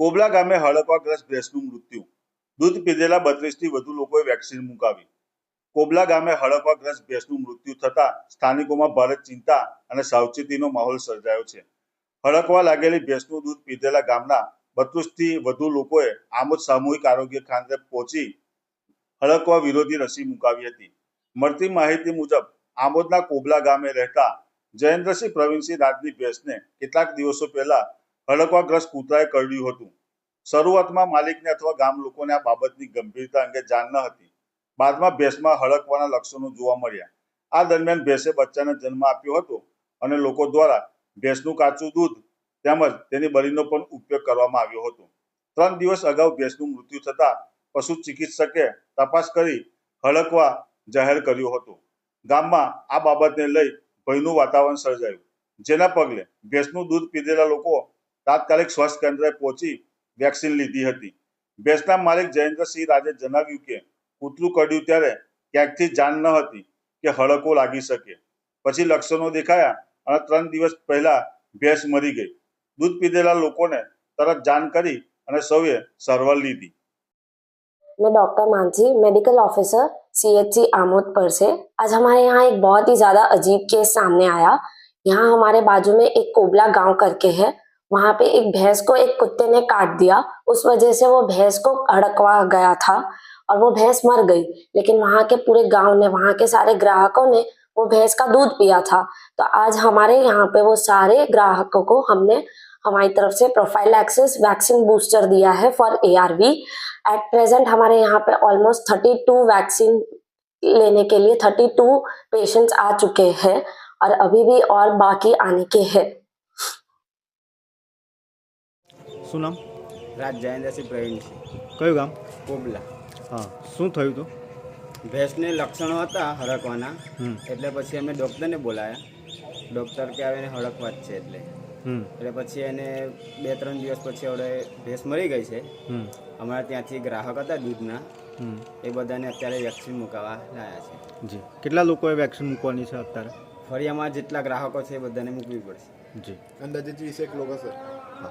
કોબલા ગામે હડકવાગ્રસ્ત ભેંસનું મૃત્યુ. દૂધ પીધેલા બત્રીસથી વધુ લોકોએ વેક્સિન મુકાવી. કોબલા ગામે હડકવાગ્રસ્ત ભેંસનું મૃત્યુ થતા સ્થાનિકોમાં ભારે ચિંતા અને સાવચેતીનો માહોલ સર્જાયો છે. હડકવા લાગેલી ભેંસનું દૂધ પીધેલા ગામના બત્રીસથી વધુ લોકોએ આમોદ સામૂહિક આરોગ્ય કેન્દ્રે પહોંચી હડકવા વિરોધી રસી મુકાવી હતી. મળતી માહિતી મુજબ, આમોદના કોબલા ગામે રહેતા જયેન્દ્રસિંહ પ્રવીણસિંહ રાજની ભેંસને કેટલાક દિવસો પહેલા હડકવાગ્રસ્ત કૂતરાએ કરડ્યું હતું. શરૂઆતમાં માલિકને અથવા ગામ લોકોને આ બાબતની ગંભીરતા અંગે જાણ ન હતી. બાદમાં ભેંસમાં હડકવાના લક્ષણો જોવા મળ્યા. આ દરમિયાન ભેંસે બચ્ચાને જન્મ આપ્યો હતો અને લોકો દ્વારા ભેંસનું કાચું દૂધ તેમજ તેની બળીનો પણ ઉપયોગ કરવામાં આવ્યો હતો. ત્રણ દિવસ અગાઉ ભેંસનું મૃત્યુ થતા પશુ ચિકિત્સકે તપાસ કરી હડકવા જાહેર કર્યો હતો. ગામમાં આ બાબતને લઈ ભયનું વાતાવરણ સર્જાયું. જેના પગલે ભેંસનું દૂધ પીધેલા લોકો તાત્કાલિક સ્વાસ્થ્ય કેન્દ્રે પહોંચી વેક્સિન લીધી હતી ભેંસના માલિક જયેન્દ્રસિંહ રાજે જણાવ્યું કે કૂતરું કરડ્યું ત્યારે ક્યાંકથી જાણ ન હતી કે હડકો લાગી શકે પછી લક્ષણો દેખાયા અને ત્રણ દિવસ પહેલા ભેંસ મરી ગઈ દૂધ પીધેલા લોકોને તરત જાણ કરી અને સૌએ સારવાર લીધી मैं doctor Mansi medical officer CHC Amod पर से आज हमारे यहाँ एक बहुत ही ज़्यादा अजीब केस सामने आया यहाँ हमारे बाजू में एक कोबला गांव करके है वहाँ पे एक भैंस को एक कुत्ते ने काट दिया। उस वजह से वो भैंस को हड़कवा गया था और वो भैंस मर गई। लेकिन वहाँ के पूरे गाँव ने, वहाँ के सारे ग्राहकों ने वो भैंस का दूध पिया था। तो आज हमारे यहाँ पे वो सारे ग्राहकों को हमने, हमारी तरफ़ से प्रोफ़ाइल एक्सेस वैक्सीन बूस्टर दिया है फॉर एआरवी एट प्रेजेंट हमारे यहाँ पे ऑलमोस्ट थर्टी टू वैक्सीन लेने के लिए थर्टी टू पेशेंट्स आ चुके हैं और अभी भी और बाकी आने के हैं। શું નામ? રાજ જયેન્દ્રસિંહ પ્રવીણસિંહ કયું ગામ? કોબલા. હા. શું થયું હતું? ભેંસને લક્ષણો હતા હડકવાના. હમ. એટલે પછી અમે ડૉક્ટરને બોલાયા. ડૉક્ટર કે આવે એને હડકવા જ છે એટલે. હમ. એટલે પછી એને બે ત્રણ દિવસ પછી હવે ભેંસ મરી ગઈ છે. હમ. અમારા ત્યાંથી ગ્રાહક હતા દૂધના. હમ. એ બધાને અત્યારે વેક્સિન મુકાવવા લાયા છે. જી. કેટલા લોકોએ વેક્સિન મૂકવાની છે અત્યારે? ફરી અમારા જેટલા ગ્રાહકો છે એ બધાને મૂકવી પડશે. જી. અંદાજે વીસેક લોકો સર હા.